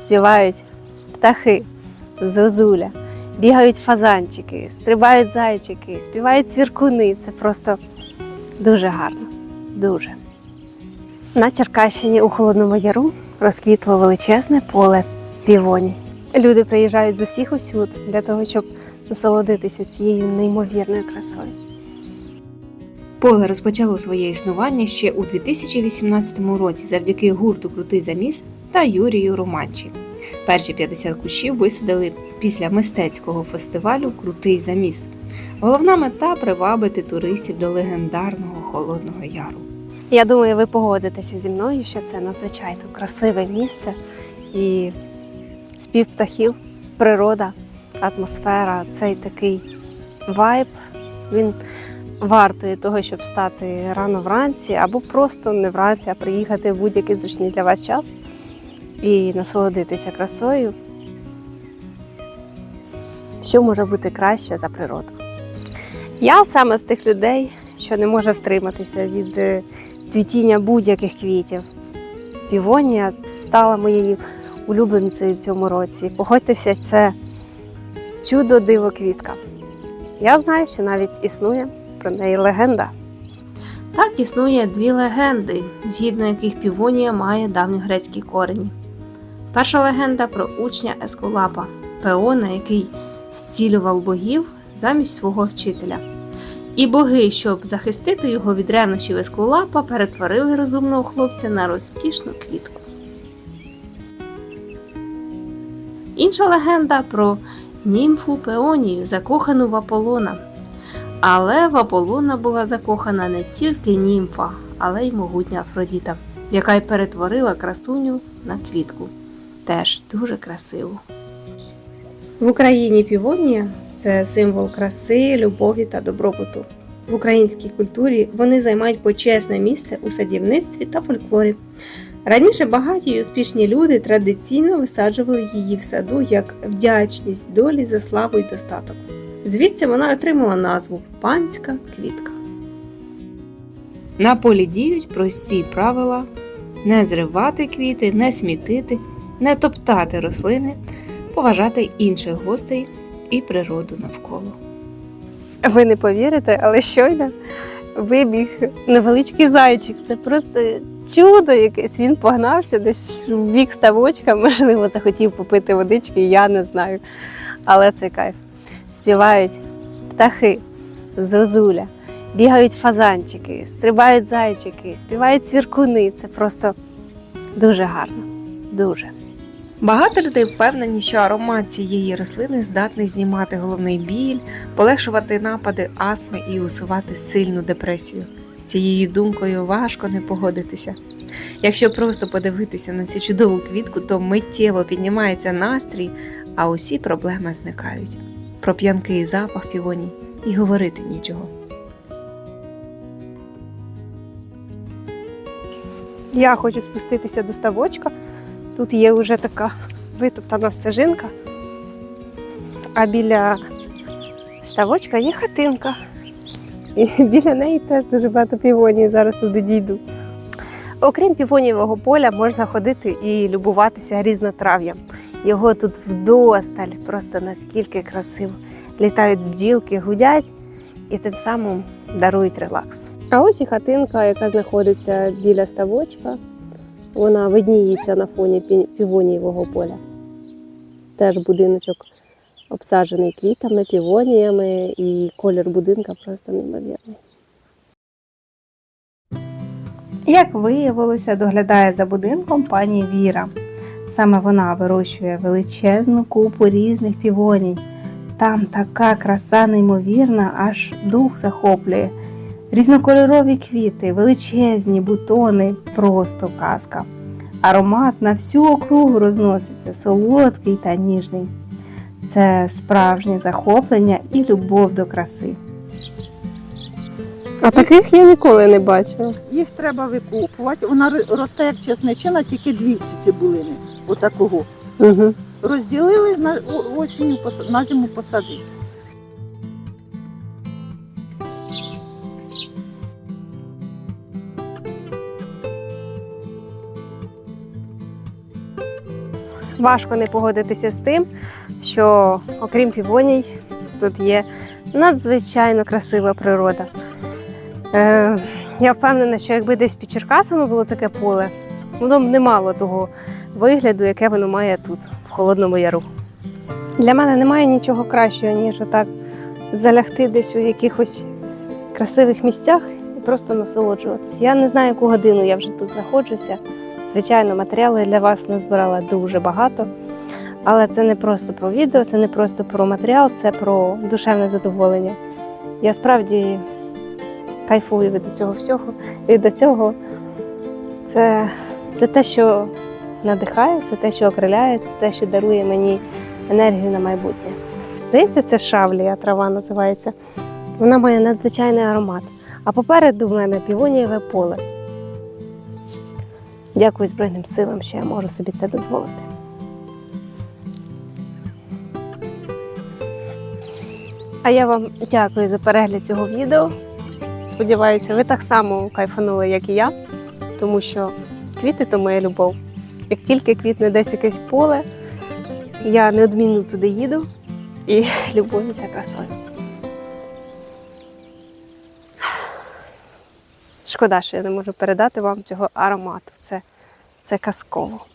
співають птахи, зозуля, бігають фазанчики, стрибають зайчики, співають свіркуни. Це просто дуже гарно. Дуже. На Черкащині у Холодному Яру розквітло величезне поле півоній. Люди приїжджають з усіх усюд для того, щоб насолодитися цією неймовірною красою. Поле розпочало своє існування ще у 2018 році завдяки гурту Крутий заміс та Юрію Романчі. Перші 50 кущів висадили після мистецького фестивалю Крутий заміс. Головна мета привабити туристів до легендарного Холодного Яру. Я думаю, ви погодитеся зі мною, що це надзвичайно красиве місце і спів птахів, природа, атмосфера, цей такий вайб. Він вартує того, щоб встати рано вранці, або просто не вранці, а приїхати в будь-який зручний для вас час і насолодитися красою. Що може бути краще за природу? Я саме з тих людей, що не може втриматися від е, цвітіння будь-яких квітів. Півонія стала моєю улюбленицею в цьому році. Погодьтеся, це чудо диво квітка. Я знаю, що навіть існує про неї легенда. Так існує дві легенди, згідно яких півонія має давньогрецькі корені. Перша легенда про учня Ескулапа, пеона, який зцілював богів замість свого вчителя. І боги, щоб захистити його від ревнощів Ескулапа, перетворили розумного хлопця на розкішну квітку. Інша легенда про німфу Пеонію, закохану в Аполлона. Але в Аполлона була закохана не тільки німфа, але й могутня Афродіта, яка й перетворила красуню на квітку. Теж дуже красиву. В Україні півонія це символ краси, любові та добробуту. В українській культурі вони займають почесне місце у садівництві та фольклорі. Раніше багаті й успішні люди традиційно висаджували її в саду як вдячність долі за славу й достаток. Звідси вона отримала назву панська квітка. На полі діють прості правила: не зривати квіти, не смітити, не топтати рослини, поважати інших гостей і природу навколо. Ви не повірите, але щойно вибіг невеличкий зайчик. Це просто чудо якесь. Він погнався десь в бік ставочка, можливо, захотів попити водички, я не знаю. Але це кайф. Співають птахи, зозуля, бігають фазанчики, стрибають зайчики, співають свіркуни. Це просто дуже гарно. Дуже. Багато людей впевнені, що аромат цієї рослини здатний знімати головний біль, полегшувати напади астми і усувати сильну депресію. З цією думкою важко не погодитися. Якщо просто подивитися на цю чудову квітку, то миттєво піднімається настрій, а усі проблеми зникають. Про п'янкий запах півоній і говорити нічого. Я хочу спуститися до ставочка. Тут є вже така витоптана стежинка, а біля ставочка є хатинка. І біля неї теж дуже багато півоній, зараз туди дійду. Окрім півонієвого поля, можна ходити і любуватися різнотрав'ям. Його тут вдосталь, просто наскільки красиво. Літають бджілки, гудять і тим самим дарують релакс. А ось і хатинка, яка знаходиться біля ставочка. Вона видніється на фоні пі- півонієвого поля. Теж будиночок обсаджений квітами, півоніями, і колір будинка просто неймовірний. Як виявилося, доглядає за будинком пані Віра. Саме вона вирощує величезну купу різних півоній. Там така краса неймовірна, аж дух захоплює. Різнокольорові квіти, величезні бутони, просто казка. Аромат на всю округу розноситься, солодкий та ніжний. Це справжнє захоплення і любов до краси. А таких я ніколи не бачила. Їх треба викопувати. Вона росте як чесничина, тільки дві ці цибулини. Отакого. Угу. Розділили на осінню на зиму посадили. Важко не погодитися з тим, що окрім півоній, тут є надзвичайно красива природа. Е, я впевнена, що якби десь під Черкасами було таке поле, воно б не мало того вигляду, яке воно має тут, в Холодному Яру. Для мене немає нічого кращого, ніж отак залягти десь у якихось красивих місцях і просто насолоджуватися. Я не знаю, яку годину я вже тут знаходжуся. Звичайно, матеріалу для вас назбирала дуже багато. Але це не просто про відео, це не просто про матеріал, це про душевне задоволення. Я справді кайфую від цього всього. І до цього це, це те, що надихає, це те, що окриляє, це те, що дарує мені енергію на майбутнє. Здається, це шавлія трава називається. Вона має надзвичайний аромат. А попереду в мене півонієве поле. Дякую Збройним силам, що я можу собі це дозволити. А я вам дякую за перегляд цього відео. Сподіваюся, ви так само кайфанули, як і я, тому що квіти то моя любов. Як тільки квітне десь якесь поле, я неодмінно туди їду і любуюся красою. Шкода, що я не можу передати вам цього аромату. Це, це казково.